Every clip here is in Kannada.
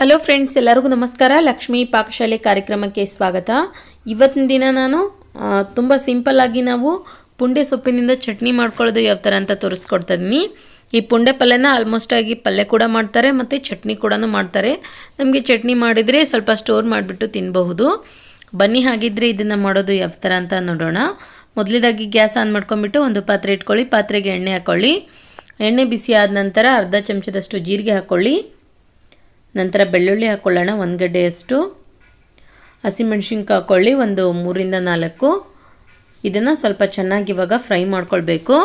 ಹಲೋ ಫ್ರೆಂಡ್ಸ್ ಎಲ್ಲರಿಗೂ ನಮಸ್ಕಾರ. ಲಕ್ಷ್ಮೀ ಪಾಕಶಾಲೆ ಕಾರ್ಯಕ್ರಮಕ್ಕೆ ಸ್ವಾಗತ. ಇವತ್ತಿನ ದಿನ ನಾನು ತುಂಬ ಸಿಂಪಲ್ಲಾಗಿ ನಾವು ಪುಂಡೆ ಸೊಪ್ಪಿನಿಂದ ಚಟ್ನಿ ಮಾಡ್ಕೊಳ್ಳೋದು ಯಾವ ಥರ ಅಂತ ತೋರಿಸ್ಕೊಡ್ತಾ ಈ ಪುಂಡೆ ಪಲ್ಯನ ಆಲ್ಮೋಸ್ಟ್ ಆಗಿ ಪಲ್ಯ ಕೂಡ ಮಾಡ್ತಾರೆ, ಮತ್ತು ಚಟ್ನಿ ಕೂಡ ಮಾಡ್ತಾರೆ. ನಮಗೆ ಚಟ್ನಿ ಮಾಡಿದರೆ ಸ್ವಲ್ಪ ಸ್ಟೋರ್ ಮಾಡಿಬಿಟ್ಟು ತಿನ್ನಬಹುದು ಬನ್ನಿ, ಹಾಗಿದ್ರೆ ಇದನ್ನು ಮಾಡೋದು ಯಾವ ಥರ ಅಂತ ನೋಡೋಣ. ಮೊದಲೇದಾಗಿ ಗ್ಯಾಸ್ ಆನ್ ಮಾಡ್ಕೊಂಬಿಟ್ಟು ಒಂದು ಪಾತ್ರೆ ಇಟ್ಕೊಳ್ಳಿ, ಪಾತ್ರೆಗೆ ಎಣ್ಣೆ ಹಾಕ್ಕೊಳ್ಳಿ ಎಣ್ಣೆ ಬಿಸಿ ಆದ ನಂತರ ಅರ್ಧ ಚಮಚದಷ್ಟು ಜೀರಿಗೆ ಹಾಕ್ಕೊಳ್ಳಿ ನಂತರ ಬೆಳ್ಳುಳ್ಳಿ ಹಾಕ್ಕೊಳ್ಳೋಣ ಒಂದು ಗಡ್ಡೆಯಷ್ಟು ಹಸಿಮೆಣ್ಸಿನ್ಕಾಯಿ ಹಾಕ್ಕೊಳ್ಳಿ ಒಂದು ಮೂರಿಂದ ನಾಲ್ಕು. ಇದನ್ನು ಸ್ವಲ್ಪ ಚೆನ್ನಾಗಿ ಇವಾಗ ಫ್ರೈ ಮಾಡ್ಕೊಳ್ಬೇಕು.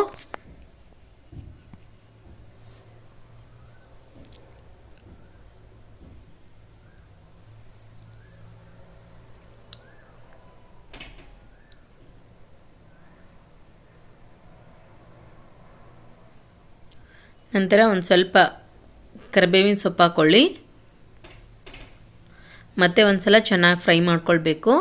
ನಂತರ ಒಂದು ಸ್ವಲ್ಪ ಕರಿಬೇವಿನ ಸೊಪ್ಪು ಹಾಕ್ಕೊಳ್ಳಿ ಮತ್ತೆ ಒಂದು ಸಲ ಚೆನ್ನಾಗಿ ಫ್ರೈ ಮಾಡ್ಕೊಳ್ಬೇಕು.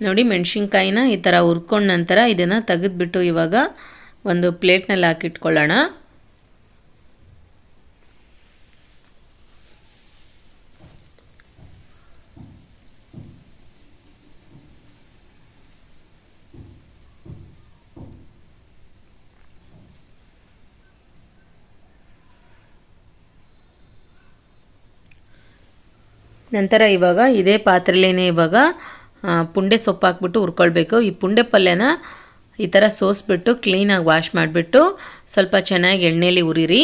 ನೋಡಿ ಮೆಣಸಿನ್ಕಾಯಿನ ಈ ಥರ ಹುರ್ಕೊಂಡ ನಂತರ ಇದನ್ನು ತೆಗೆದುಬಿಟ್ಟು ಇವಾಗ ಒಂದು ಪ್ಲೇಟ್ನಲ್ಲಿ ಹಾಕಿಟ್ಕೊಳ್ಳೋಣ. ನಂತರ ಇವಾಗ ಇದೇ ಪಾತ್ರೆಲೇ ಇವಾಗ ಪುಂಡೆ ಸೊಪ್ಪು ಹಾಕ್ಬಿಟ್ಟು ಹುರ್ಕೊಳ್ಬೇಕು. ಈ ಪುಂಡೆ ಪಲ್ಯನ ಈ ಥರ ಸೋಸ್ಬಿಟ್ಟು ಕ್ಲೀನಾಗಿ ವಾಶ್ ಮಾಡಿಬಿಟ್ಟು ಸ್ವಲ್ಪ ಚೆನ್ನಾಗಿ ಎಣ್ಣೆಲಿ ಉರಿರಿ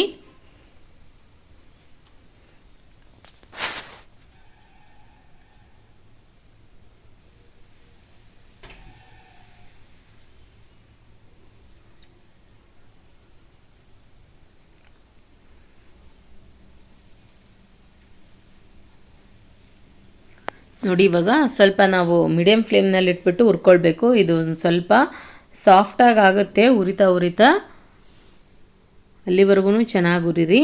ನೋಡಿ, ಇವಾಗ ಸ್ವಲ್ಪ ನಾವು ಮೀಡಿಯಮ್ ಫ್ಲೇಮ್ನಲ್ಲಿ ಇಟ್ಬಿಟ್ಟು ಹುರ್ಕೊಳ್ಬೇಕು. ಇದು ಒಂದು ಸ್ವಲ್ಪ ಸಾಫ್ಟಾಗಿ ಆಗುತ್ತೆ, ಉರಿತಾ ಉರಿತಾ. ಅಲ್ಲಿವರೆಗೂ ಚೆನ್ನಾಗಿ ಉರಿರಿ.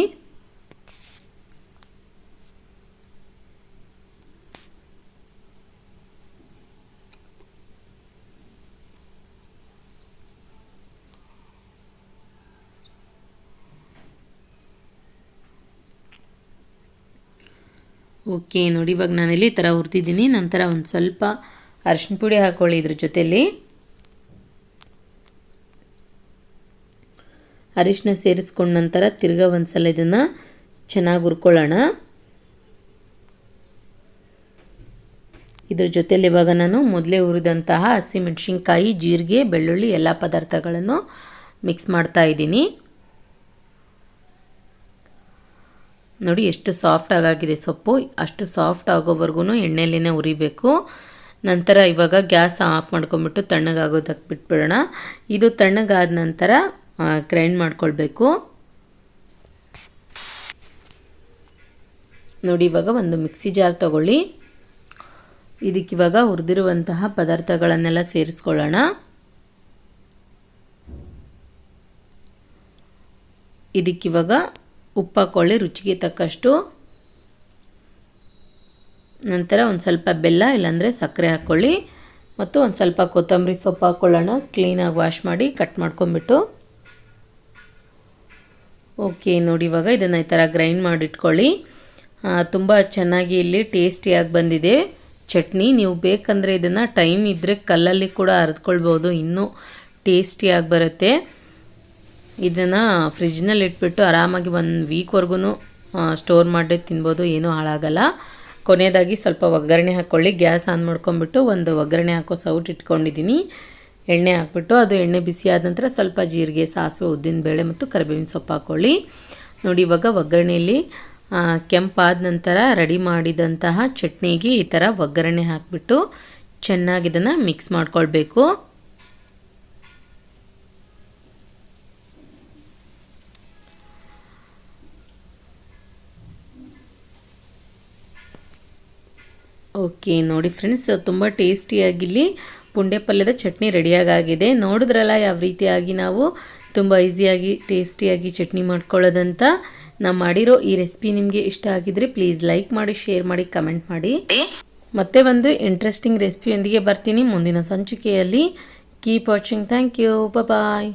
ಓಕೆ, ನೋಡಿ, ಇವಾಗ ನಾನಿಲ್ಲಿ ಈ ಥರ ಹುರಿದಿದ್ದೀನಿ. ನಂತರ ಒಂದು ಸ್ವಲ್ಪ ಅರಿಶಿನ ಪುಡಿ ಹಾಕ್ಕೊಳ್ಳಿ ಇದ್ರ ಜೊತೆಯಲ್ಲಿ ಅರಿಶಿನ ಸೇರಿಸ್ಕೊಂಡ ನಂತರ ತಿರ್ಗಾ ಒಂದು ಸಲ ಇದನ್ನು ಚೆನ್ನಾಗಿ ಹುರ್ಕೊಳ್ಳೋಣ. ಇದ್ರ ಜೊತೆಯಲ್ಲಿ ಇವಾಗ ನಾನು ಮೊದಲೇ ಹುರಿದಂತಹ ಹಸಿಮೆಣ್ಸಿನ್ಕಾಯಿ, ಜೀರಿಗೆ, ಬೆಳ್ಳುಳ್ಳಿ, ಎಲ್ಲ ಪದಾರ್ಥಗಳನ್ನು ಮಿಕ್ಸ್ ಮಾಡ್ತಾ ಇದ್ದೀನಿ. ನೋಡಿ ಎಷ್ಟು ಸಾಫ್ಟ್ ಆಗಾಗಿದೆ ಸೊಪ್ಪು. ಅಷ್ಟು ಸಾಫ್ಟ್ ಆಗೋವರೆಗೂ ಎಣ್ಣೆಲಿನೇ ಉರಿಬೇಕು. ನಂತರ ಇವಾಗ ಗ್ಯಾಸ್ ಆಫ್ ಮಾಡ್ಕೊಂಬಿಟ್ಟು ತಣ್ಣಗಾಗೋದಕ್ಕೆ ಬಿಟ್ಬಿಡೋಣ. ಇದು ತಣ್ಣಗಾದ ನಂತರ ಗ್ರೈಂಡ್ ಮಾಡ್ಕೊಳ್ಬೇಕು. ನೋಡಿ ಇವಾಗ ಒಂದು ಮಿಕ್ಸಿ ಜಾರ್ ತಗೊಳ್ಳಿ. ಇದಕ್ಕಿವಾಗ ಹುರಿದಿರುವಂತಹ ಪದಾರ್ಥಗಳನ್ನೆಲ್ಲ ಸೇರಿಸ್ಕೊಳ್ಳೋಣ. ಇದಕ್ಕಿವಾಗ ಉಪ್ಪು ಹಾಕೊಳ್ಳಿ ರುಚಿಗೆ ತಕ್ಕಷ್ಟು. ನಂತರ ಒಂದು ಸ್ವಲ್ಪ ಬೆಲ್ಲ, ಇಲ್ಲಾಂದರೆ ಸಕ್ಕರೆ ಹಾಕ್ಕೊಳ್ಳಿ ಮತ್ತು ಒಂದು ಸ್ವಲ್ಪ ಕೊತ್ತಂಬರಿ ಸೊಪ್ಪು ಹಾಕ್ಕೊಳ್ಳೋಣ ಕ್ಲೀನಾಗಿ ವಾಶ್ ಮಾಡಿ ಕಟ್ ಮಾಡ್ಕೊಂಬಿಟ್ಟು ಓಕೆ ನೋಡಿ ಇವಾಗ ಇದನ್ನು ಈ ಥರ ಗ್ರೈಂಡ್ ಮಾಡಿಟ್ಕೊಳ್ಳಿ ತುಂಬ ಚೆನ್ನಾಗಿ ಇಲ್ಲಿ ಟೇಸ್ಟಿಯಾಗಿ ಬಂದಿದೆ. ಚಟ್ನಿ, ನೀವು ಬೇಕಂದರೆ ಇದನ್ನು ಟೈಮ್ ಇದ್ದರೆ ಕಲ್ಲಲ್ಲಿ ಕೂಡ ಅರೆದ್ಕೊಳ್ಬೋದು. ಇನ್ನೂ ಟೇಸ್ಟಿಯಾಗಿ ಬರುತ್ತೆ. ಇದನ್ನು ಫ್ರಿಜ್ನಲ್ಲಿ ಇಟ್ಬಿಟ್ಟು ಆರಾಮಾಗಿ ಒಂದು ವೀಕ್ವರೆಗೂ ಸ್ಟೋರ್ ಮಾಡಿ ತಿನ್ಬೋದು, ಏನೂ ಹಾಳಾಗಲ್ಲ. ಕೊನೆಯದಾಗಿ ಸ್ವಲ್ಪ ಒಗ್ಗರಣೆ ಹಾಕ್ಕೊಳ್ಳಿ ಗ್ಯಾಸ್ ಆನ್ ಮಾಡ್ಕೊಂಬಿಟ್ಟು ಒಂದು ಒಗ್ಗರಣೆ ಹಾಕೋ ಸೌಟ್ ಇಟ್ಕೊಂಡಿದ್ದೀನಿ. ಎಣ್ಣೆ ಹಾಕ್ಬಿಟ್ಟು ಅದು ಎಣ್ಣೆ ಬಿಸಿ ಆದ ನಂತರ ಸ್ವಲ್ಪ ಜೀರಿಗೆ, ಸಾಸಿವೆ, ಉದ್ದಿನ ಬೇಳೆ ಮತ್ತು ಕರಿಬೇವಿನ ಸೊಪ್ಪು ಹಾಕ್ಕೊಳ್ಳಿ ನೋಡಿ, ಇವಾಗ ಒಗ್ಗರಣೆಯಲ್ಲಿ ಕೆಂಪಾದ ನಂತರ ರೆಡಿ ಮಾಡಿದಂತಹ ಚಟ್ನಿಗೆ ಈ ಥರ ಒಗ್ಗರಣೆ ಹಾಕಿಬಿಟ್ಟು ಚೆನ್ನಾಗಿ ಇದನ್ನು ಮಿಕ್ಸ್ ಮಾಡ್ಕೊಳ್ಬೇಕು. ಓಕೆ, ನೋಡಿ ಫ್ರೆಂಡ್ಸ್ ತುಂಬ ಟೇಸ್ಟಿಯಾಗಿಲ್ಲಿ ಪುಂಡೆ ಪಲ್ಯದ ಚಟ್ನಿ ರೆಡಿಯಾಗಿದೆ ನೋಡಿದ್ರಲ್ಲ ಯಾವ ರೀತಿಯಾಗಿ ನಾವು ತುಂಬ ಈಸಿಯಾಗಿ ಟೇಸ್ಟಿಯಾಗಿ ಚಟ್ನಿ ಮಾಡ್ಕೊಳ್ಳೋದಂತ. ನಾವು ಮಾಡಿರೋ ಈ ರೆಸಿಪಿ ನಿಮಗೆ ಇಷ್ಟ ಆಗಿದ್ರೆ ಪ್ಲೀಸ್ ಲೈಕ್ ಮಾಡಿ ಶೇರ್ ಮಾಡಿ ಕಮೆಂಟ್ ಮಾಡಿ. ಮತ್ತೆ ಒಂದು ಇಂಟ್ರೆಸ್ಟಿಂಗ್ ರೆಸಿಪಿಯೊಂದಿಗೆ ಬರ್ತೀನಿ ಮುಂದಿನ ಸಂಚಿಕೆಯಲ್ಲಿ. Keep watching thank you bye